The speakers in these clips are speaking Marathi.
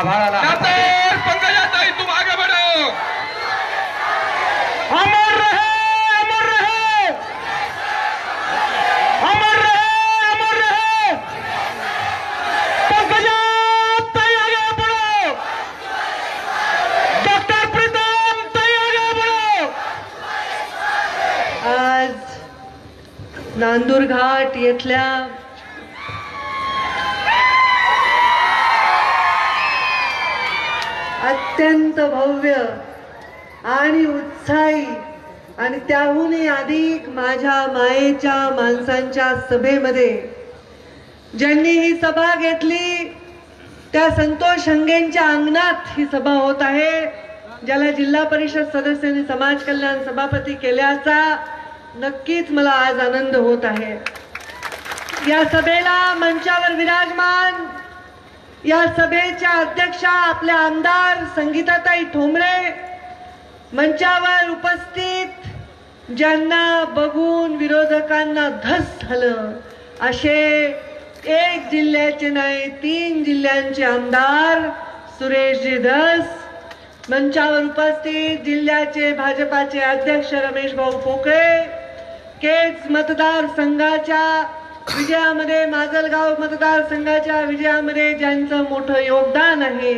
आभाळाला डॉक्टर पंकजाताई तुम आगे बढ़ो अमर रहे अमर रहे. अमर रहे अमर रहे. पंकजा ताई आगे बढ़ो. डॉक्टर प्रीतम ताई आगे बढ़ो. आज नांदूर घाट येथल्या अत्यंत भव्य आणि उत्साही आणि त्याहूनही अधिक माझ्या मायेच्या माणसांच्या सभेमध्ये ज्यांनी ही सभा घेतली त्या संतोष हंगेंच्या अंगणात ही सभा होत आहे ज्याला जिल्हा परिषद सदस्यांनी समाज कल्याण सभापती केल्याचा नक्कीच मला आज आनंद होत आहे. या सभेला मंचावर विराजमान या सभेच्या अध्यक्षा आपल्या आमदार संगीताताई ठोंबरे मंचावर उपस्थित ज्यांना बघून विरोधकांना धस झालं असे एक जिल्ह्याचे नाही तीन जिल्ह्यांचे आमदार सुरेशजी धस मंचावर उपस्थित जिल्ह्याचे भाजपाचे अध्यक्ष रमेश भाऊ पोकळे केज मतदारसंघाच्या विजयामध्ये माजलगाव मतदारसंघाच्या विजयामध्ये ज्यांचं मोठं योगदान आहे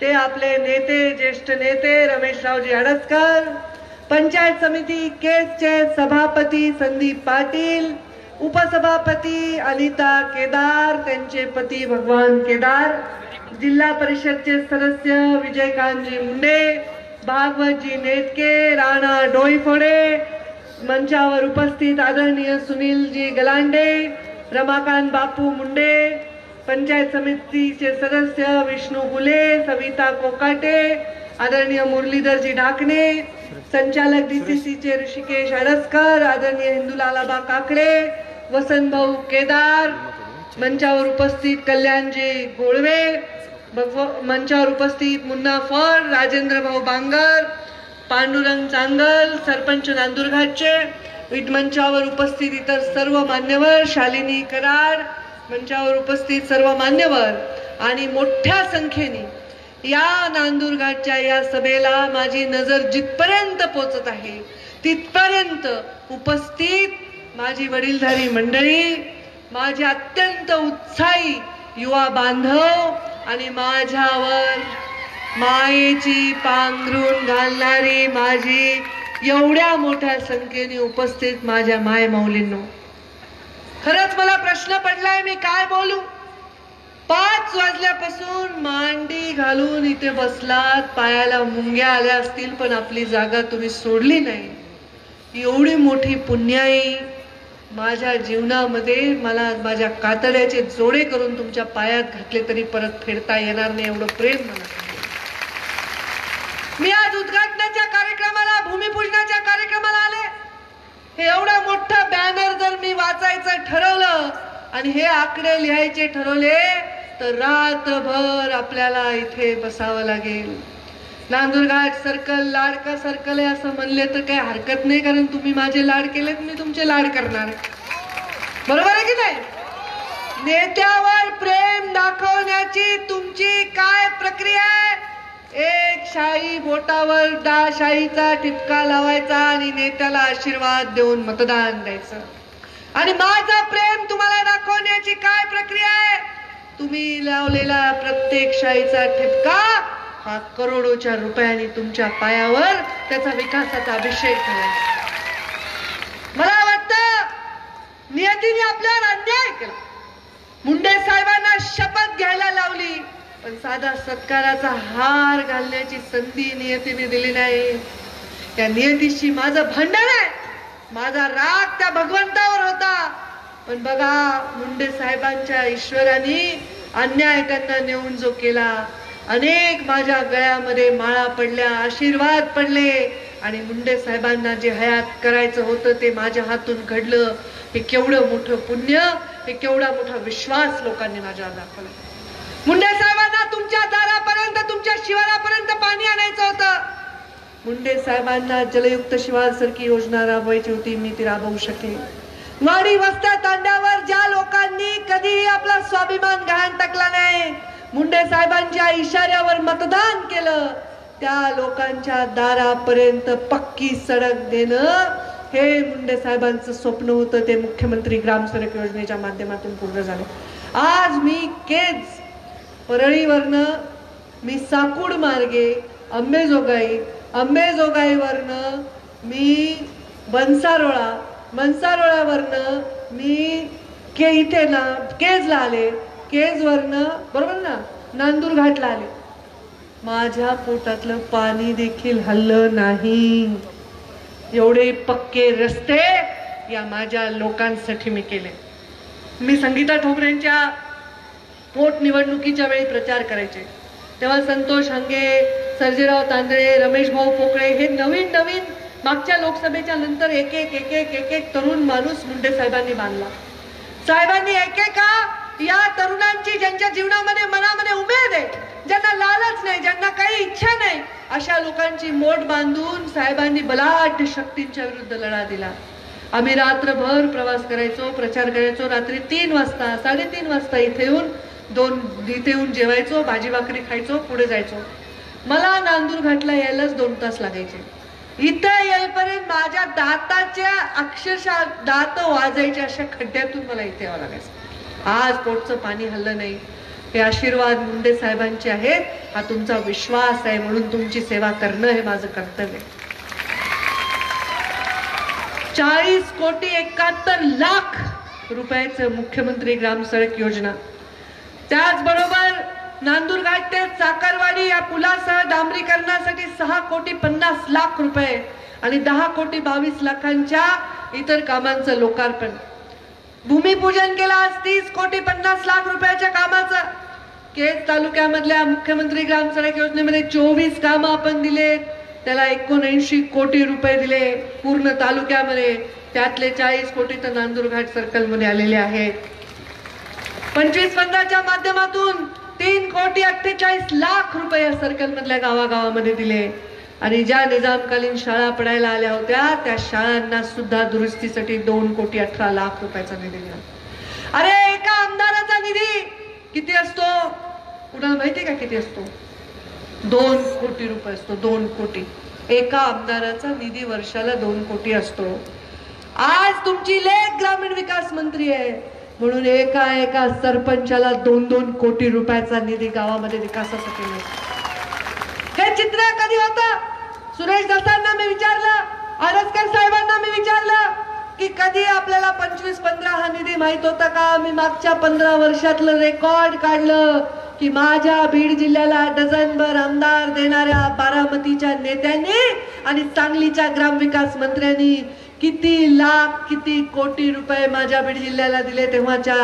ते आपले नेते ज्येष्ठ नेते रमेशरावजी हडसकर पंचायत समिती केसचे सभापती संदीप पाटील उपसभापती अनिता केदार त्यांचे पती भगवान केदार जिल्हा परिषदचे सदस्य विजयकांतजी मुंडे भागवतजी नेटके राणा डोईफोडे मंचावर उपस्थित आदरणीय सुनीलजी गलांडे रमाकांत बापू मुंडे पंचायत समितीचे सदस्य विष्णू गुले सविता कोकाटे आदरणीय मुरलीधरजी ढाकणे संचालक डीसीसीचे ऋषिकेश अडसकर आदरणीय हिंदुलालाबा काकडे वसंतभाऊ केदार मंचावर उपस्थित कल्याणजी गोळवे मंचावर उपस्थित मुन्ना फड राजेंद्र भाऊ बांगर पांडुरंग चांगल सरपंच नांदुरघाटचे विट मंचावर उपस्थित इतर सर्व मान्यवर शालिनी कराड मंचावर उपस्थित सर्व मान्यवर आणि मोठ्या संख्येने या नांदुरघाटच्या या सभेला माझी नजर जिथपर्यंत पोचत आहे तिथपर्यंत उपस्थित माझी वडीलधारी मंडळी माझे अत्यंत उत्साही युवा बांधव आणि माझ्यावर मायेची पांघरून घालणारी माझी एवढ्या मोठ्या संख्येने उपस्थित माझ्या माय माऊलींनो. खरंच मला प्रश्न पडलाय मी काय बोलू? पाच वाजल्यापासून मांडी घालून इथे बसलात पायाला मुंग्या आल्या असतील पण आपली जागा तुम्ही सोडली नाही. एवढी मोठी पुण्याई माझ्या जीवनामध्ये मला माझ्या कातड्याचे जोडे करून तुमच्या पायात घातले तरी परत फेडता येणार नाही एवढं प्रेम मला. मी आज उद्घाटनाच्या कार्यक्रमाला भूमिपूजनाच्या कार्यक्रमाला आले. हे एवढं मोठं बॅनर जर मी वाचायचं ठरवलं आणि हे आकडे लिहायचे ठरवले तर रातभर आपल्याला इथे बसावं लागेल. नांदुरघाट सर्कल लाडका सर्कल आहे असं म्हणले तर काही हरकत नाही कारण तुम्ही माझे लाड केलेत मी तुमचे लाड करणार. बरोबर आहे की नाही? नेत्यावर प्रेम दाखवण्याची तुमची काय प्रक्रिया आहे? एक शाही बोटावर डा शाहीचा ठिपका लावायचा आणि नेत्याला आशीर्वाद देऊन मतदान द्यायचं. आणि माझा प्रेम तुम्हाला दाखवण्याची काय प्रक्रिया आहे? तुम्ही लावलेला प्रत्येक शाहीचा ठिपका हा करोडोच्या रुपयांनी तुमच्या पायावर त्याचा विकासाचा अभिषेक केला मला वाटतं नियतीने आपल्यावर अन्याय केला. मुंडे साहेबांना शपथ घ्यायला लावली. पण साधा सत्काराचा हार घालण्याची संधी नियतीने दिली नाही. त्या नियतीशी माझं भांडण आहे. माझा राग त्या भगवंतावर होता. पण बघा मुंडे साहेबांच्या ईश्वराने अन्याय त्यांना नेऊन जो केला अनेक माझ्या गळ्यामध्ये माळा पडल्या आशीर्वाद पडले. आणि मुंडे साहेबांना जे हयात करायचं होतं ते माझ्या हातून घडलं. हे केवढं मोठं पुण्य हे केवढा मोठा विश्वास लोकांनी माझ्यावर दाखवला. मुंडे साहेबांना तुमच्या दारापर्यंत तुमच्या शिवारापर्यंत पाणी आणायचं होतं. मुंडे साहेबांना जलयुक्त शिवार सारखी योजना राबवायची होती मी ती राबवू शकेन. वाडी वस्त्या तांड्यावर ज्या लोकांनी कधीही आपला स्वाभिमान गहाण टाकला नाही मुंडे साहेबांच्या इशाऱ्यावर मतदान केलं त्या लोकांच्या दारापर्यंत पक्की सडक देणं हे मुंडे साहेबांचं स्वप्न होतं ते मुख्यमंत्री ग्राम सडक योजनेच्या माध्यमातून पूर्ण झालं. आज मी केज परळीवरनं मी साकूड मार्गे अंबेजोगाई अंबेजोगाईवरनं मी बनसारोळा मनसारोळावरनं मी के इथे ना केजला आले. केजवरनं बरोबर ना? नांदूर घाटला आले. माझ्या पोटातलं पाणी देखील हल्लं नाही. एवढे पक्के रस्ते या माझ्या लोकांसाठी मी केले. मी संगीता ठोकरेंच्या पोटनिवडणुकीच्या वेळी प्रचार करायचे. तेव्हा संतोष हंगे सर्जेराव तांदळे रमेश भाऊ पोकळे हे नवीन नवीन मागच्या लोकसभेच्या नंतर एक एक एक एक एक एक तरुण माणूस मुंडे साहेबांनी बांधला. साहेबांनी एकेका या तरुणांची ज्यांच्या जीवनामध्ये मनामध्ये उमेद आहे ज्यांना लालच नाही ज्यांना काही इच्छा नाही अशा लोकांची मोठ बांधून साहेबांनी बलाढ्य शक्तींच्या विरुद्ध लढा दिला. आम्ही रात्रभर प्रवास करायचो प्रचार करायचो रात्री तीन वाजता साडेतीन वाजता इथे येऊन दोन इथे येऊन जेवायचो भाजी भाकरी खायचो पुढे जायचो. मला नांदूर घाटला यायलाच दोन तास लागायचे. इथं येईपर्यंत माझ्या दाताच्या अक्षरशः दात वाजायच्या अशा खड्ड्यातून मला इथे यावं लागायचं. आज पोटचं पाणी हल्लं नाही. हे आशीर्वाद मुंडे साहेबांचे आहेत. हा तुमचा विश्वास आहे म्हणून तुमची सेवा करणं हे माझं कर्तव्य चाळीस कोटी एकाहत्तर लाख रुपयाचं मुख्यमंत्री ग्राम सडक योजना. त्याचबरोबर नांदूर घाट ते साखरवाडी या पुलासह डांबरीकरणासाठी सहा कोटी पन्नास लाख रुपये आणि दहा कोटी बावीस लाखांच्या इतर कामांचं लोकार्पण. भूमिपूजन केलं आज तीस कोटी पन्नास लाख रुपयाच्या कामाचं. केज तालुक्यामधल्या मुख्यमंत्री ग्राम सडक योजनेमध्ये चोवीस कामं आपण दिलेत. त्याला एकोणऐंशी कोटी रुपये दिले पूर्ण तालुक्यामध्ये. त्यातले चाळीस कोटी तर नांदुरघाट सर्कलमध्ये आलेले आहेत. पंचवीस पंधराच्या माध्यमातून तीन कोटी अठ्ठेचाळीस लाख रुपये या सर्कल मधल्या गावागावामध्ये दिले. आणि ज्या निजामकालीन शाळा पडायला आल्या होत्या त्या शाळांना सुद्धा दुरुस्तीसाठी दोन कोटी अठरा लाख रुपयाचा निधी दिला अरे एका आमदाराचा निधी किती असतो? कुणाला माहिती का किती असतो? दोन कोटी रुपये असतो दोन कोटी. एका आमदाराचा निधी वर्षाला दोन कोटी असतो. आज तुमची लेख ग्रामीण विकास मंत्री आहे. म्हणून एका एका सरपंचाला दोन दोन कोटी रुपयाचा निधी गावामध्ये विकासासाठी मिळतो. हे चित्र कधी होत? सुरेश दत्तांना मी विचारलं आरसकर साहेबांना मी विचारलं की कधी आपल्याला पंचवीस पंधरा हा निधी माहीत होता का? मी मागच्या पंधरा वर्षातलं रेकॉर्ड काढलं की माझ्या बीड जिल्ह्याला डझनभर आमदार देणाऱ्या बारामतीच्या नेत्यांनी आणि सांगलीच्या ग्रामविकास मंत्र्यांनी किती लाख किती कोटी रुपये माझ्या बीड जिल्ह्याला दिले तेव्हाच्या.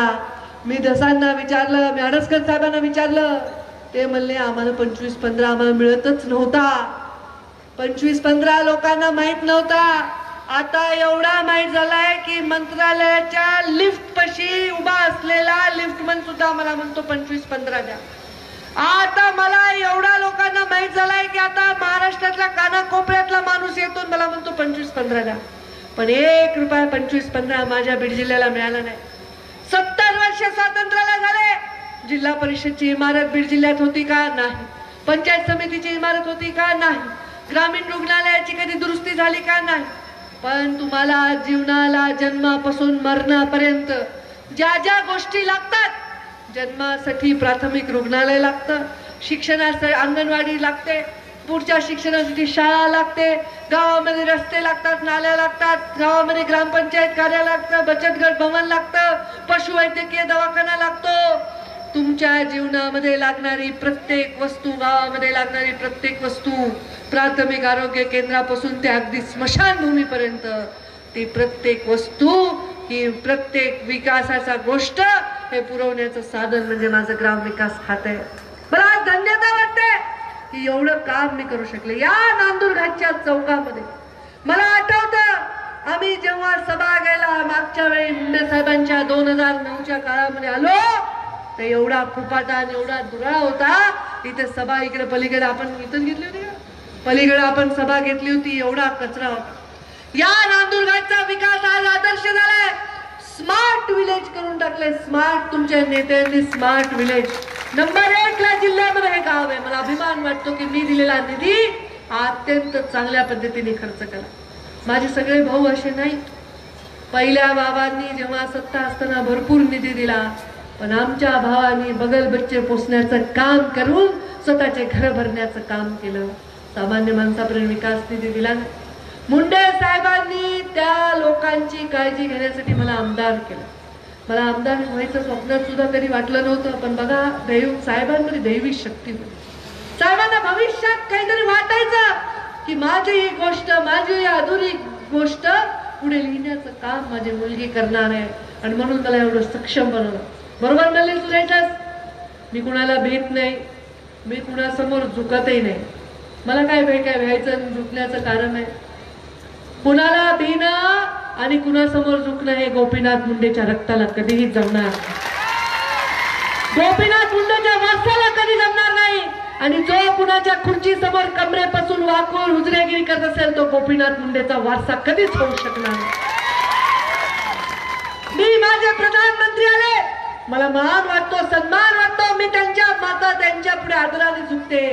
मी धसांना विचारलं मी आडसकर साहेबांना विचारलं. ते म्हणले आम्हाला पंचवीस पंधरा आम्हाला मिळतच नव्हता. पंचवीस पंधरा लोकांना माहीत नव्हता. आता एवढा माहीत झालाय की मंत्रालयाच्या लिफ्ट पशी उभा असलेला लिफ्टमन सुद्धा मला म्हणतो पंचवीस पंधरा द्या. आता मला एवढा लोकांना माहीत झालाय की आता महाराष्ट्रातल्या कानाकोपऱ्यातला माणूस येतो आणि मला म्हणतो पंचवीस पंधरा द्या. पण एक रुपया पंचवीस पंधरा माझ्या बीड जिल्ह्याला मिळाला नाही. सत्तर वर्ष स्वातंत्र्याला झाले. जिल्हा परिषदची इमारत बीड जिल्ह्यात होती का? नाही. पंचायत समितीची इमारत होती का? नाही. ग्रामीण रुग्णालयाची कधी दुरुस्ती झाली का? नाही. पण तुम्हाला जीवनाला जन्मापासून मरणापर्यंत ज्या ज्या गोष्टी लागतात जन्मासाठी प्राथमिक रुग्णालय लागतं शिक्षणासाठी अंगणवाडी लागते पुढच्या शिक्षणासाठी शाळा लागते. गावामध्ये रस्ते लागतात नाल्या लागतात. गावामध्ये ग्रामपंचायत कार्य लागतं बचत गट भवन लागतं. पशुवैद्यकीय दवाखाना लागतो. तुमच्या जीवनामध्ये लागणारी प्रत्येक वस्तू गावामध्ये लागणारी प्रत्येक वस्तू प्राथमिक आरोग्य केंद्रापासून ते अगदी स्मशानभूमीपर्यंत. ती प्रत्येक वस्तू ही प्रत्येक विकासाचा गोष्ट हे पुरवण्याचं साधन म्हणजे माझं ग्राम विकास खातं आहे मला आज धन्यता वाटते की एवढं काम मी करू शकले. या नांदूरघाटच्या चौकामध्ये. मला आठवतं आम्ही जेव्हा सभा गेला मागच्या वेळी मुंडे साहेबांच्या दोन हजार नऊच्या काळामध्ये आलो तर एवढा फुपाटा आणि एवढा दुराळा होता. इथे सभा इकडे पलीकडे आपण इथं घेतली होती का? पलीकडे आपण सभा घेतली होती एवढा कचरा होता. या नांदूरघाटचा विकास आज आदर्श झालाय. स्मार्ट विलेज करून टाकले स्मार्ट तुमच्या नेत्यांनी स्मार्ट विलेज नंबर एक ला जिल्ह्यामध्ये हे गाव आहे. मला अभिमान वाटतो की मी दिलेला निधी अत्यंत चांगल्या पद्धतीने खर्च करा माझे सगळे भाऊ असे नाही. पहिल्या बाबांनी जेव्हा सत्ता असताना भरपूर निधी दिला पण आमच्या भावानी बगल बच्चे पोसण्याचं काम करून स्वतःचे घर भरण्याचं काम केलं. सामान्य माणसापर्यंत विकास निधी दिला मुंडे साहेबांनी त्या लोकांची काळजी घेण्यासाठी मला आमदार केलं. मला आमदार व्हायचं स्वप्नात सुद्धा कधी वाटलं नव्हतं पण बघा दैव साहेबांमध्ये दैवी शक्ती होती. साहेबांना भविष्यात काहीतरी वाटायचं की माझी ही गोष्ट माझी ही अधुरी गोष्ट पुढे लिहिण्याचं काम माझी मुलगी करणार आहे. आणि म्हणून मला एवढं सक्षम बनवलं. बरोबर म्हणले सुरेशच मी कुणाला भीत नाही. मी कुणासमोर झुकतही नाही. मला काय भेट काय व्हायचं आणि झुकण्याचं कारण आहे? कुणाला भीणं आणि कुणासमोर झुकणं हे गोपीनाथ मुंडेच्या रक्ताला कधीही जमणार गोपीनाथ मुंडेच्या वासाला कधी जमणार नाही. आणि जो कुणाच्या खुर्ची समोर कमरेपासून वाकून उजरेगिरी करत असेल तो गोपीनाथ मुंडेचा वारसा कधीच होऊ शकणार मी माझे प्रधानमंत्री आले. मला मान वाटतो सन्मान वाटतो. मी त्यांच्या माता त्यांच्या पुढे आदराने झुकते.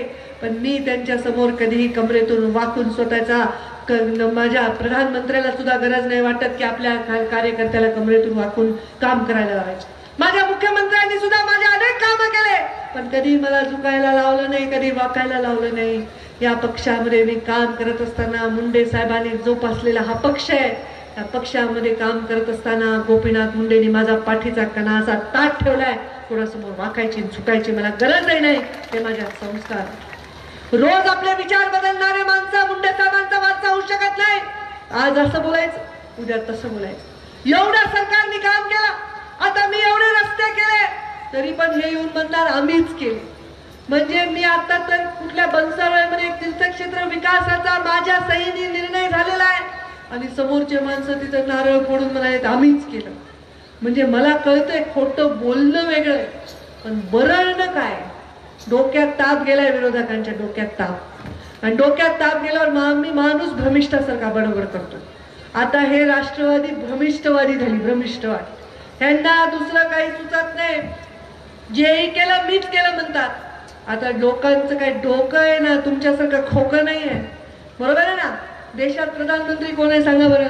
पण मी त्यांच्यासमोर कधीही कमरेतून वाकून स्वतःचा माझ्या प्रधानमंत्र्याला सुद्धा गरज नाही वाटत की आपल्या कार्यकर्त्याला कमरेतून वाकून काम करायला लावायचे. माझ्या मुख्यमंत्र्यांनी सुद्धा माझे अनेक कामं केले पण कधी मला झुकायला लावलं नाही कधी वाकायला लावलं नाही. या पक्षामध्ये मी काम करत असताना मुंडे साहेबांनी जोपासलेला हा पक्ष आहे. या पक्षामध्ये काम करत असताना गोपीनाथ मुंडेंनी माझा पाठीचा कणा असा ताट ठेवलाय. कोणासमोर वाकायची झुकायची मला गरज नाही. ते माझ्या संस्कार. रोज आपले विचार बदलणारे माणसं मुंडे साहेबांचा वारसा होऊ शकत नाही. आज असं बोलायचं उद्या तसं बोलायचं. एवढं सरकारने काम केलं आता मी एवढे रस्ते केले तरी पण हे येऊन म्हणणार आम्हीच केले. म्हणजे मी आता तर कुठल्या बनसावळ्यामध्ये एक तीर्थक्षेत्र विकासाचा माझ्या सहीने निर्णय झालेला आहे. आणि समोरचे माणसं तिथं नारळ फोडून म्हणायत आम्हीच केलं. म्हणजे मला कळतंय खोटं बोलणं वेगळं आहे. पण बरळणं काय? डोक्यात ताप गेलाय विरोधकांच्या डोक्यात ताप. आणि डोक्यात ताप गेल्यावर मा- मी माणूस भ्रमिष्ठासारखा बडबड करतो. आता हे राष्ट्रवादी भ्रमिष्ठवादी झाली भ्रमिष्ठवादी. ह्यांना दुसरं काही सुचत नाही. जेही केलं मीच केलं म्हणतात. आता लोकांचं काय डोकं आहे ना तुमच्यासारखं खोकं नाही आहे बरोबर आहे ना? देशात प्रधानमंत्री कोण आहे सांगा बरं?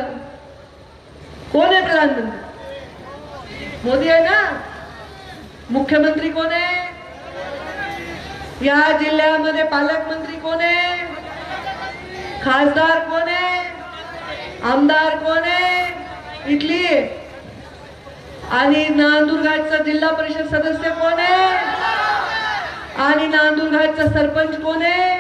कोण आहे प्रधानमंत्री? मोदी आहे ना? मुख्यमंत्री कोण आहे? या जिल्ह्यामध्ये पालकमंत्री कोण आहे? खासदार कोण आहे? आमदार कोण आहे? इथली. आणि नांदूरघाटचा जिल्हा परिषद सदस्य कोण आहे? आणि नांदूरघाटचा सरपंच कोण आहे?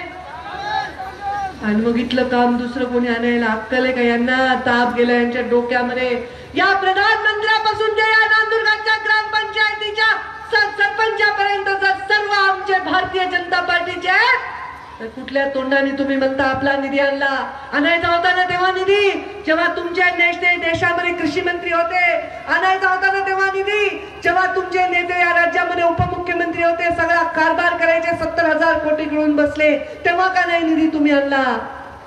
आणि मग इथलं काम दुसरं कोणी आणायला अक्कल आहे का? यांना ताप गेला यांच्या डोक्यामध्ये. या प्रधानमंत्र्यापासून ते या नांदूरघाटच्या ग्रामपंचायतीच्या सरपंचापर्यंत जर सर्व आमचे भारतीय जनता पार्टीचे आहेत, तर कुठल्या तोंडाने तुम्ही म्हणता आपला निधी आणला? आणायचा होता ना तेव्हा निधी? जेव्हा तुमचे नेते देशामध्ये कृषी मंत्री होते आणायचा होता ना तेव्हा निधी? जेव्हा तुमचे नेते या राज्यामध्ये उपमुख्यमंत्री होते सगळा कारभार करायचे सत्तर हजार कोटी गिळून बसले तेव्हा का नाही निधी तुम्ही आणला?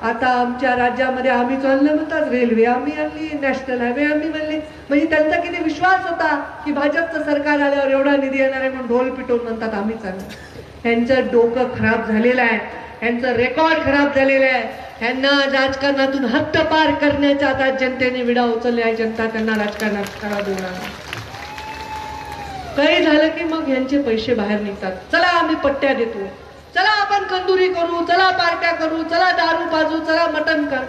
आता आमच्या राज्यामध्ये आम्ही आणलं म्हणतात रेल्वे आम्ही आणली नॅशनल हायवे आम्ही म्हणले. म्हणजे त्यांचा किती विश्वास होता की भाजपचं सरकार आल्यावर एवढा निधी येणार आहे म्हणून ढोल पिटवून म्हणतात आम्हीच आणलं यांचं डोकं खराब झालेलं आहे. यांचं रेकॉर्ड खराब झालेलं आहे. त्यांना राजकारणातून हद्दपार करण्याच्या आता जनतेने विडा उचलले आहे. जनता त्यांना राजकारणात करा देणार नाही. काही झालं की मग यांचे पैसे बाहेर निघतात. चला आम्ही पट्ट्या देतो. चला आपण कंदुरी करू चला पार्ट्या करू चला दारू पाजू चला मटन कर.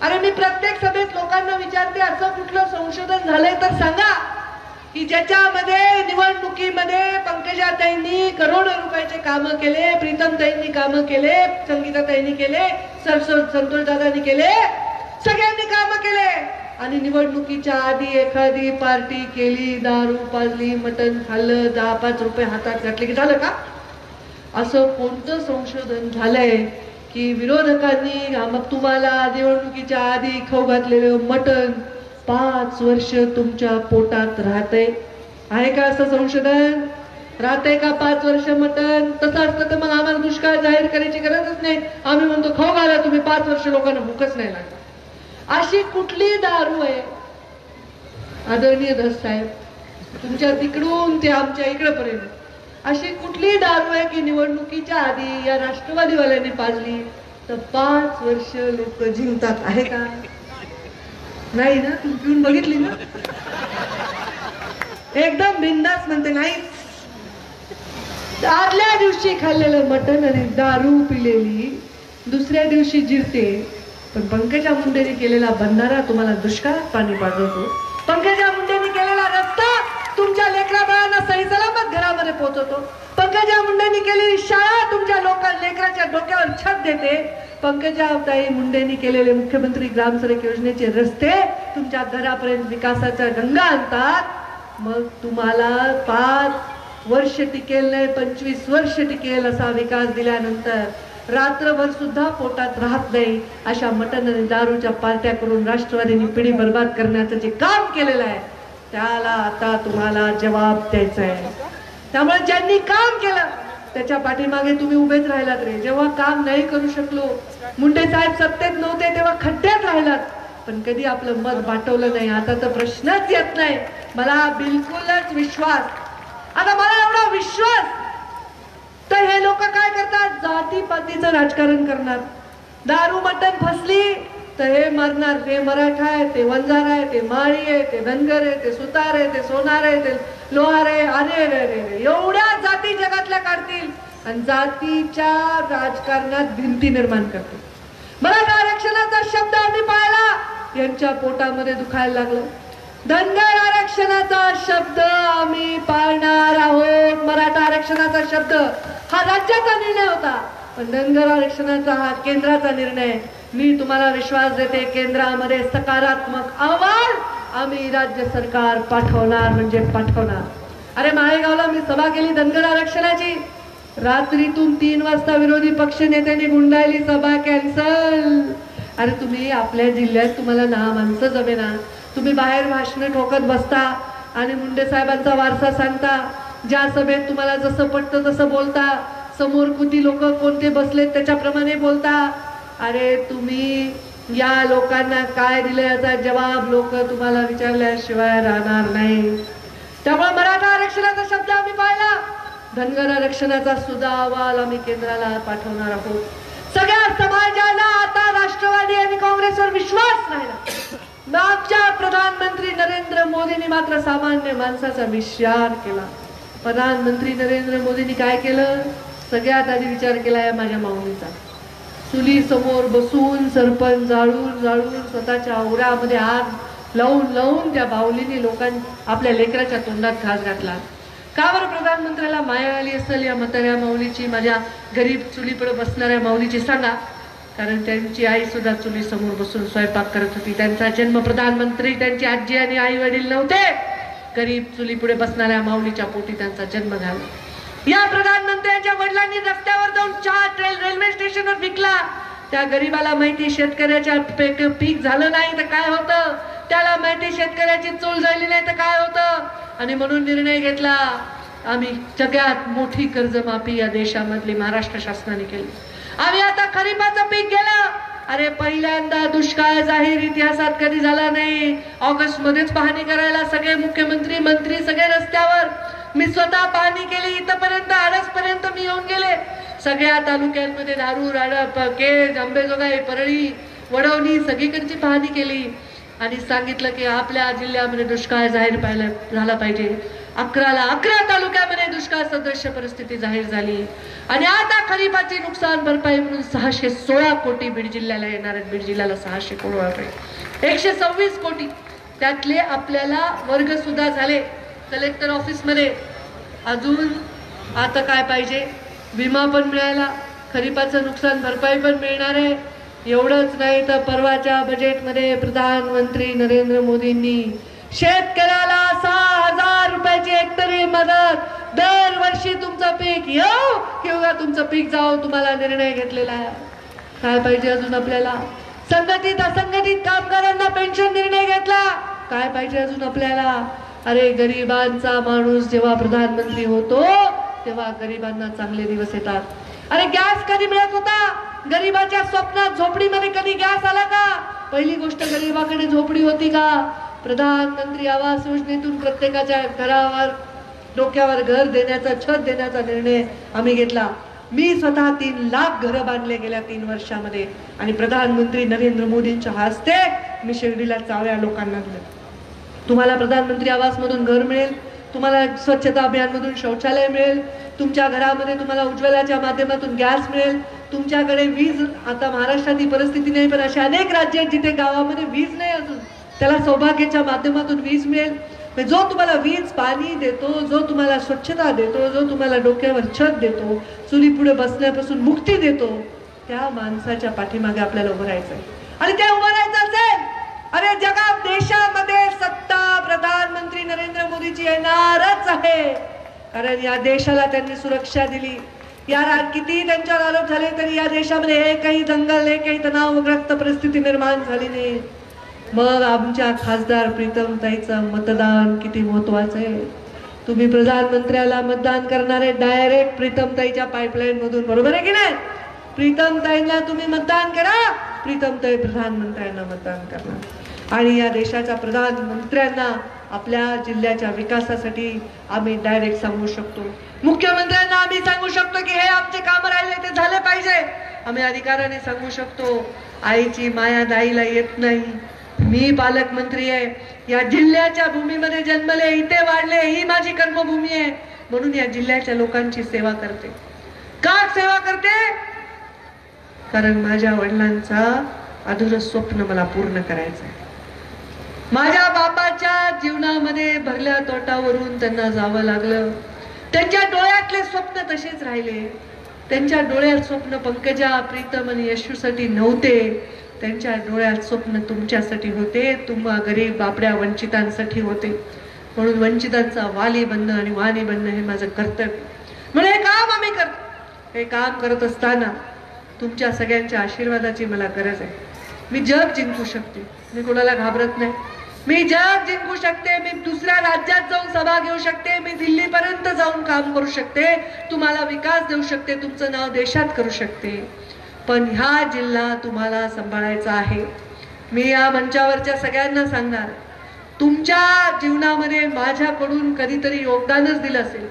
अरे मी प्रत्येक सभेत लोकांना विचारते असं कुठलं संशोधन झालंय तर सांगा. की ज्याच्यामध्ये निवडणुकीमध्ये पंकजाताईंनी करोडो रुपयाचे कामं केले प्रीतमताईंनी कामं केले संगीताताईंनी केले सरसो संतोषदादांनी केले सगळ्यांनी कामं केले. आणि निवडणुकीच्या आधी एखादी पार्टी केली दारू पाजली मटण खाल्लं दहा पाच रुपये हातात घातले की झालं का? असं कोणतं संशोधन झालंय की विरोधकांनी मग तुम्हाला निवडणुकीच्या आधी खाऊ घातलेलं मटण पाच वर्ष तुमच्या पोटात राहतंय? आहे का असं संशोधन? राहतंय का पाच वर्ष मटण? तसं असतं तर मग आम्हाला दुष्काळ जाहीर करायची गरजच नाही. आम्ही म्हणतो खाऊ घाला तुम्ही पाच वर्ष लोकांना भूकच नाही लागत. अशी कुठली दारू आहे? आदरणीय दस साहेब तुमच्या तिकडून ते आमच्या इकडपर्यंत. अशी कुठली दारू आहे की निवडणुकीच्या आधी या राष्ट्रवादीवाल्याने पाजली तर पाच वर्ष लोक जिंकतात. आहे का? नाही ना? तुम्ही पिऊन बघितली ना? एकदम बिंदास म्हणते नाही. आदल्या दिवशी खाल्लेलं मटण आणि दारू पिलेली दुसऱ्या दिवशी जिरते. पण पंकजा मुंडेने केलेला बंधारा तुम्हाला दुष्काळात पाणी पाजवतो. पंकजा मुंडे सलामत पोहोचवतो. पंकजा मुंडेने केलेली शाळा तुमच्या लोकां लेकराच्या डोक्यावर छत देते. पंकजाताई मुंडेंनी मुंडेनी केलेले मुख्यमंत्री ग्रामसडक योजनेचे रस्ते तुमच्या घरापर्यंत विकासाचा गंगा आणतात. मग तुम्हाला पाच वर्ष टिकेल नाही पंचवीस वर्ष टिकेल असा विकास दिल्यानंतर रात्रभर सुद्धा पोटात राहत नाही. अशा मटण आणि दारूच्या पार्ट्या करून राष्ट्रवादीने पिढी बर्बाद करण्याचं जे काम केलेलं आहे त्याला आता तुम्हाला जबाब द्यायचा आहे. त्यामुळे ज्यांनी काम केलं त्याच्या पाठीमागे तुम्ही उभेच राहिलात रे. जेव्हा काम नाही करू शकलो मुंडे साहेब सत्तेत नव्हते तेव्हा खड्ड्यात राहिलात. पण कधी आपलं मत बाटवलं नाही. आता तर प्रश्नच येत नाही. मला बिलकुलच विश्वास. आता मला एवढा विश्वास. तर हे लोक काय करतात? जातीपातीचं राजकारण करणार. दारू मटण फसली तर हे मरणार. हे मराठा आहे ते वंजार आहे ते माळी आहे ते धनगर आहे ते सुतार आहे ते सोनार आहे ते लो अरे अरे अरे अरे रे एवढ्या जाती जगातल्या काढतील. आणि जातीच्या राजकारणात भिंती निर्माण करतील. मराठा आरक्षणाचा शब्द आम्ही पाहिला यांच्या पोटामध्ये दुखायला लागलं. धनगर आरक्षणाचा शब्द आम्ही पाळणार आहोत. मराठा आरक्षणाचा शब्द हा राज्याचा निर्णय होता. पण धनगर आरक्षणाचा हा केंद्राचा निर्णय. मी तुम्हाला विश्वास देते केंद्रामध्ये सकारात्मक आव्हान आम्ही राज्य सरकार पाठवणार म्हणजे पाठवणार. अरे माळेगावला मी सभा केली धनगर आरक्षणाची. रात्रीतून तीन वाजता विरोधी पक्ष नेत्यांनी गुंडाळली सभा कॅन्सल अरे तुम्ही आपल्या जिल्ह्यात तुम्हाला ना माणसं जमेना. तुम्ही बाहेर भाषणं ठोकत बसता आणि मुंडे साहेबांचा वारसा सांगता. ज्या सभेत तुम्हाला जसं पटतं तसं बोलता. समोर किती लोक कोणते बसलेत त्याच्याप्रमाणे बोलता. अरे तुम्ही या लोकांना काय दिलं याचा जवाब लोक तुम्हाला विचारल्याशिवाय राहणार नाही. त्यामुळे मराठा आरक्षणाचा शब्द आम्ही पाहिला धनगर आरक्षणाचा सुद्धा अहवाल आम्ही केंद्राला पाठवणार आहोत. सगळ्या समाजाला आता राष्ट्रवादी आणि काँग्रेसवर विश्वास राहिला मागच्या प्रधानमंत्री नरेंद्र मोदींनी मात्र सामान्य माणसाचा विचार केला. प्रधानमंत्री नरेंद्र मोदींनी काय केलं? सगळ्यात आधी विचार केला आहे माझ्या माऊलीचा. चुली समोर बसून सरपंच जाळून जाळून स्वतःच्या औरामध्ये आग लावून लावून त्या बाहुलीने लोकां आपल्या लेकराच्या तोंडात घास घातला. का बरं प्रधानमंत्र्याला माया आली असेल या म्हाताऱ्या माऊलीची? माझ्या गरीब चुलीपुढे बसणाऱ्या माऊलीची सांगा. कारण त्यांची आई सुद्धा चुली समोर बसून स्वयंपाक करत होती. त्यांचा जन्म प्रधानमंत्री त्यांची आजी आणि आई वडील नव्हते. गरीब चुलीपुढे बसणाऱ्या माऊलीच्या पोटी त्यांचा जन्म झाला. या प्रधानमंत्र्यांच्या वडिलांनी रस्त्यावर जाऊन चहा ट्रेल रेल्वे स्टेशनवर विकला. त्या गरीबाला माहिती शेतकऱ्याच्या पीक झालं नाही तर काय होतं? त्याला माहिती शेतकऱ्याची चूल झाली नाही तर काय होतं? आणि म्हणून निर्णय घेतला. आम्ही सगळ्यात मोठी कर्जमाफी या देशामधली महाराष्ट्र शासनाने केली. आम्ही आता खरीपाचं पीक गेलं अरे पहिल्यांदा दुष्काळ जाहीर इतिहासात कधी झाला नाही? ऑगस्ट मध्येच पाहणी करायला सगळे मुख्यमंत्री मंत्री सगळे रस्त्यावर. मी स्वतः पाहणी केली इथपर्यंत आडसपर्यंत मी येऊन गेले. सगळ्या तालुक्यांमध्ये दारू राडप केज आंबेजोगाई परळी वडवणी सगळीकडची पाहणी केली. आणि सांगितलं की आपल्या जिल्ह्यामध्ये दुष्काळ जाहीर पाहिला झाला पाहिजे. अकराला अकरा तालुक्यामध्ये दुष्काळ सदृश्य परिस्थिती जाहीर झाली. आणि आता खरीपाची नुकसान भरपाई म्हणून सहाशे सोळा कोटी बीड जिल्ह्याला येणार आहेत. बीड जिल्ह्याला सहाशे कोटी एकशे सव्वीस कोटी. त्यातले आपल्याला वर्ग सुद्धा झाले. कलेक्टर ऑफिसमध्ये अजून आता काय पाहिजे? विमा पण मिळाला खरीपाचं नुकसान भरपाई पण मिळणार आहे. एवढंच नाही तर परवाच्या बजेटमध्ये प्रधानमंत्री नरेंद्र मोदींनी शेतकऱ्याला सहा हजार रुपयाची हेक्टरी मदत. दरवर्षी तुमचं पीक येऊ किंवा तुमचं पीक जाऊ तुम्हाला निर्णय घेतलेला आहे. काय पाहिजे अजून आपल्याला? संघटित असंघटित कामगारांना पेन्शन निर्णय घेतला. काय पाहिजे अजून आपल्याला? अरे गरिबांचा माणूस जेव्हा प्रधानमंत्री होतो तेव्हा गरिबांना चांगले दिवस येतात. अरे गॅस कधी मिळत होता? गरीबाच्या स्वप्नात झोपडीमध्ये कधी गॅस आला का? पहिली गोष्ट गरीबाकडे झोपडी होती का? प्रधानमंत्री आवास योजनेतून प्रत्येकाच्या घरावर डोक्यावर घर देण्याचा छत देण्याचा निर्णय आम्ही घेतला. मी स्वतः तीन लाख घरं बांधले गेल्या तीन वर्षामध्ये. आणि प्रधानमंत्री नरेंद्र मोदींच्या हस्ते मी शिर्डीला चाव्या लोकांना दिल्या. तुम्हाला प्रधानमंत्री आवासमधून घर मिळेल तुम्हाला स्वच्छता अभियानमधून शौचालय मिळेल तुमच्या घरामध्ये तुम्हाला उज्ज्वलाच्या माध्यमातून गॅस मिळेल तुमच्याकडे वीज आता महाराष्ट्रात ही परिस्थिती नाही पण अशा अनेक राज्य आहेत जिथे गावामध्ये वीज नाही अजून. त्याला सौभाग्याच्या माध्यमातून वीज मिळेल. जो तुम्हाला वीज पाणी देतो जो तुम्हाला स्वच्छता देतो जो तुम्हाला डोक्यावर छत देतो चुली पुढे बसण्यापासून मुक्ती देतो त्या माणसाच्या पाठीमागे आपल्याला उभं राहायचं आहे आणि त्या उभं अरे जगात देशामध्ये सत्ता प्रधानमंत्री नरेंद्र मोदीची येणारच आहे. कारण या देशाला त्यांनी सुरक्षा दिली. या रा- किती त्यांच्यावर आरोप झाले तरी या देशामध्ये हे काही दंगल काही तणावग्रस्त परिस्थिती निर्माण झाली नाही. मग आमच्या खासदार प्रीतम ताईचं मतदान किती महत्वाचं आहे? तुम्ही प्रधानमंत्र्याला मतदान करणारे डायरेक्ट प्रीतम ताईच्या पाईपलाईन मधून बरोबर आहे की नाही? प्रीतम ताईंना तुम्ही मतदान करा प्रीतम ताई प्रधानमंत्र्यांना मतदान करणार. आणि या देशाच्या प्रधानमंत्र्यांना आपल्या जिल्ह्याच्या विकासासाठी आम्ही डायरेक्ट सांगू शकतो. मुख्यमंत्र्यांना आम्ही सांगू शकतो की हे आमचे काम राहिले ते झाले पाहिजे. आम्ही अधिकाराने सांगू शकतो आईची माया दाईला येत नाही. मी पालकमंत्री आहे. या जिल्ह्याच्या भूमीमध्ये जन्मले इथे वाढले ही माझी कर्मभूमी आहे. म्हणून या जिल्ह्याच्या लोकांची सेवा करते. का सेवा करते? कारण माझ्या वडिलांचा अधुर स्वप्न मला पूर्ण करायचं आहे माझ्या बापाच्या जीवनामध्ये भरल्या तोटावरून त्यांना जावं लागलं. त्यांच्या डोळ्यातले स्वप्न तसेच राहिले. त्यांच्या डोळ्यात स्वप्न पंकजा प्रीतम आणि यशूसाठी नव्हते. त्यांच्या डोळ्यात स्वप्न तुमच्यासाठी होते. तुम्हा गरीब बापड्या वंचितांसाठी होते. म्हणून वंचितांचा वाली बनणं आणि वाणी बनणं हे माझं कर्तव्य. म्हणून हे काम आम्ही करतो. हे काम करत असताना तुमच्या सगळ्यांच्या आशीर्वादाची मला गरज आहे. मी जग जिंकू शकते. मी कोणाला घाबरत नाही. मी जग जिंकू शकते मी दुसऱ्या राज्यात जाऊन सभा घेऊ शकते मी दिल्लीपर्यंत जाऊन काम करू शकते तुम्हाला विकास देऊ शकते तुमचं नाव देशात करू शकते. पण ह्या जिल्हा तुम्हाला सांभाळायचा आहे. मी या मंचावरच्या सगळ्यांना सांगणार तुमच्या जीवनामध्ये माझ्याकडून कधीतरी योगदानच दिलं असेल.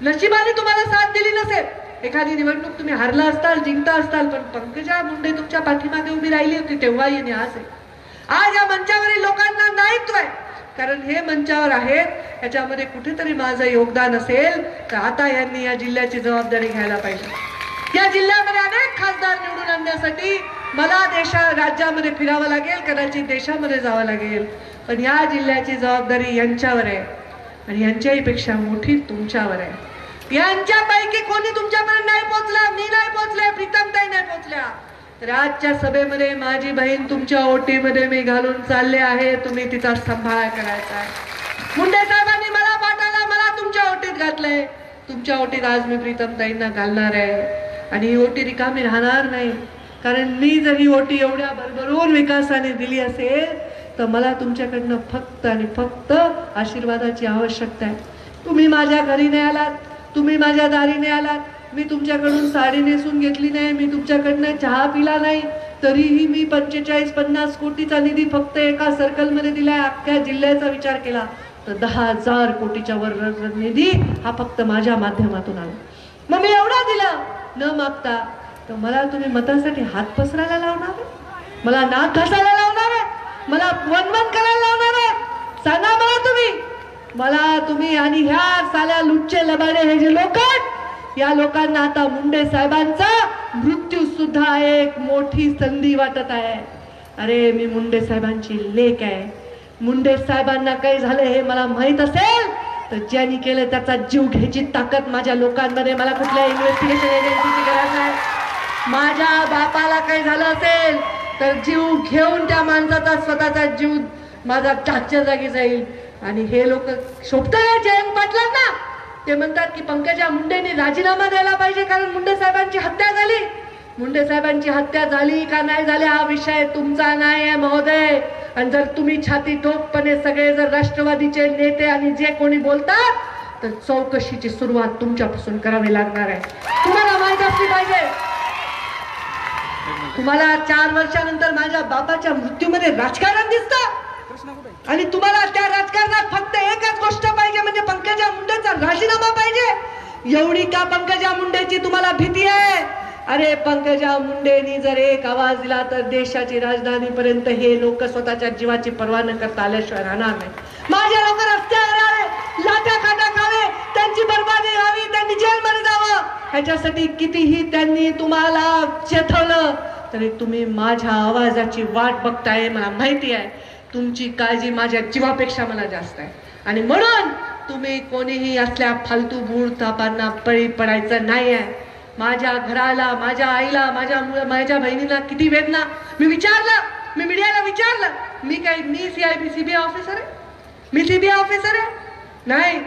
नशिबाने तुम्हाला साथ दिली नसेल. एखादी निवडणूक तुम्ही हरला असताल जिंकता असताल पण पंकजा मुंडे तुमच्या पाठीमागे उभी राहिली होती तेव्हाही आणि आज आहे. आज या मंचावरील लोकांना दायित्व आहे. कारण हे मंचावर आहेत याच्यामध्ये कुठेतरी माझं योगदान असेल तर आता यांनी या जिल्ह्याची जबाबदारी घ्यायला पाहिजे. या जिल्ह्यामध्ये अनेक खासदार निवडून आणण्यासाठी मला देशा राज्यामध्ये फिरावं लागेल कदाचित देशामध्ये जावं लागेल. पण या जिल्ह्याची जबाबदारी यांच्यावर आहे. आणि यांच्याही पेक्षा मोठी तुमच्यावर आहे. यांच्यापैकी कोणी तुमच्यापर्यंत नाही पोहोचला? मी नाही पोहोचले प्रीतमताई नाही पोहोचल्या. तर आजच्या सभेमध्ये माझी बहीण तुमच्या ओटीमध्ये मी घालून चालले आहे. तुम्ही तिचा सांभाळ करायचा आहे. मुंडे साहेबांनी मला पाठवला मला तुमच्या ओटीत घातलंय. तुमच्या ओटीत आज मी प्रीतमताईंना घालणार आहे. आणि ही ओटी रिकामी राहणार नाही. कारण मी जर ही ओटी एवढ्या भरभरून विकासाने दिली असेल तर मला तुमच्याकडनं फक्त आणि फक्त आशीर्वादाची आवश्यकता आहे. तुम्ही माझ्या घरी नाही आलात. तुम्ही माझ्या दारीने आलात. मी तुमच्याकडून साडी नेसून घेतली नाही मी तुमच्याकडनं चहा पिला नाही तरीही मी पंचेचाळीस पन्नास कोटीचा निधी फक्त एका सर्कलमध्ये दिलाय अख्ख्या जिल्ह्याचा विचार केला. तर दहा हजार कोटीच्या वर निधी हा फक्त माझ्या माध्यमातून आला. मग मी एवढा दिला. न मागता तर मला तुम्ही मतासाठी हात पसरायला लावणार आहे? मला नाक घासायला लावणार आहे? मला वनवन करायला लावणार आहे? सांगा मला तुम्ही. मला तुम्ही आणि ह्या साल्या लुच्चे लबाडे हे जे लोक आहेत या लोकांना आता मुंडे साहेबांचा मृत्यू सुद्धा एक मोठी संधी वाटत आहे. अरे मी मुंडे साहेबांची लेख आहे. मुंडे साहेबांना काही झालं हे मला माहीत असेल तर ज्यांनी केलं त्याचा जीव घ्यायची ताकद माझ्या लोकांमध्ये मला कुठल्या इन्व्हेस्टिगेशन एजन्सीची गरज नाही. माझ्या बापाला काही झालं असेल तर जीव घेऊन त्या माणसाचा स्वतःचा जीव माझा टाकच्या जागी जाईल. आणि हे लोक शोभत जयंत पाटलांना? ते म्हणतात की पंकजा मुंडेने राजीनामा द्यायला पाहिजे कारण मुंडे साहेबांची हत्या झाली. मुंडे साहेबांची हत्या झाली का नाही झाली हा विषय तुमचा नाही आहे महोदय. आणि जर तुम्ही छाती ठोकपणे सगळे जर राष्ट्रवादीचे नेते आणि जे कोणी बोलतात तर चौकशीची सुरुवात तुमच्यापासून करावी लागणार आहे. तुम्हाला माहीत असली पाहिजे. तुम्हाला चार वर्षानंतर माझ्या बापाच्या मृत्यूमध्ये राजकारण दिसतं. आणि तुम्हाला त्या राजकारणात फक्त एकच गोष्ट पाहिजे म्हणजे पंकजा मुंडेचा राजीनामा पाहिजे. एवढी का पंकजा मुंडेची तुम्हाला भीती आहे? अरे पंकजा मुंडेनी जर एक आवाज दिला तर देशाची राजधानी पर्यंत हे लोक स्वतःच्या जीवाची पर्वा न करता आल्याशिवाय राहणार नाही. माझ्या लोक रस्त्यावर आले लाथा खाटा खावे त्यांची बर्बादी व्हावी त्यांनी जेलमध्ये जावं. ह्याच्यासाठी कितीही त्यांनी तुम्हाला चेथवलं तरी तुम्ही माझ्या आवाजाची वाट बघताय मला माहिती आहे. तुमची काळजी माझ्या जीवापेक्षा मला जास्त आहे. आणि म्हणून तुम्ही कोणीही असल्या फालतू भूळ तापांना पळी पडायचं नाही आहे माझ्या घराला माझ्या आईला माझ्या माझ्या बहिणीला किती वेदना. मी विचारलं मी मीडियाला विचारलं मी काय मी सीआयबी सीबीआय ऑफिसर आहे? मी सीबीआय ऑफिसर आहे? नाही.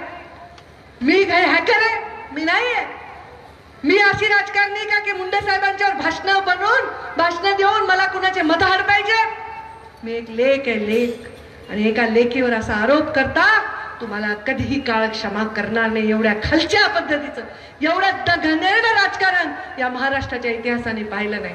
मी काही हॅकर आहे? मी नाही आहे मी अशी राजकारणी का की मुंडे साहेबांच्यावर भाषणं बनवून भाषणं देऊन मला कुणाचे मत हडपायचे मी एक लेख आहे लेख. आणि एका लेखीवर असा आरोप करता तुम्हाला कधीही काळ क्षमा करणार नाही एवढ्या खालच्या पद्धतीचं. एवढं द- राजकारण या महाराष्ट्राच्या इतिहासाने पाहिलं नाही.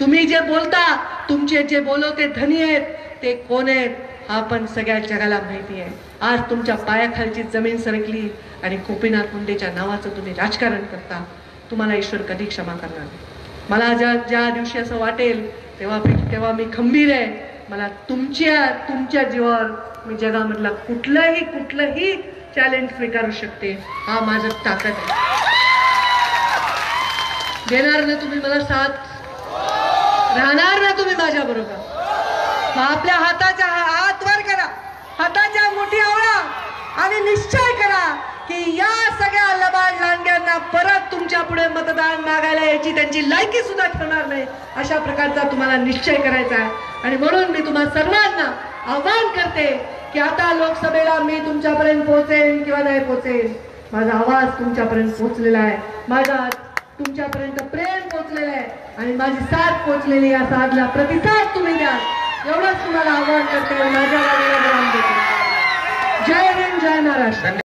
तुम्ही जे बोलता तुमचे जे बोलवते धनी आहेत ते कोण आहेत हा पण सगळ्या जगाला माहिती आहे. आज तुमच्या पायाखालची जमीन सरकली आणि गोपीनाथ मुंडेच्या नावाचं तुम्ही राजकारण करता तुम्हाला ईश्वर कधी क्षमा करणार नाही. मला ज्या ज्या दिवशी असं वाटेल तेव्हा तेव्हा मी खंबीर आहे. मला तुमच्या तुमच्या जीवावर मी जगामधला कुठलंही कुठलंही चॅलेंज स्वीकारू शकते हा माझं ताकद आहे. देणार ना तुम्ही मला साथ? राहणार ना तुम्ही माझ्या बरोबर? मग आपल्या हाताच्या हात वर करा. हाताच्या मोठी आवळा आणि निश्चय करा की या सगळ्या लबाड लांडग्यांना परत तुमच्यापुढे मतदान मागायला याची त्यांची लायकी सुद्धा ठेवणार नाही. अशा प्रकारचा तुम्हाला निश्चय करायचा आहे. आणि म्हणून मी तुम्हा सर्वांना आव्हान करते की आता लोकसभेला मी तुमच्यापर्यंत पोहोचेन किंवा नाही पोहोचेन. माझा आवाज तुमच्यापर्यंत पोहोचलेला आहे. माझा तुमच्यापर्यंत प्रेम पोहोचलेलं आहे. आणि माझी साथ पोहोचलेली या साधला प्रतिसाद तुम्ही द्या एवढंच तुम्हाला आव्हान करते माझ्या जय हिंद जय महाराष्ट्र.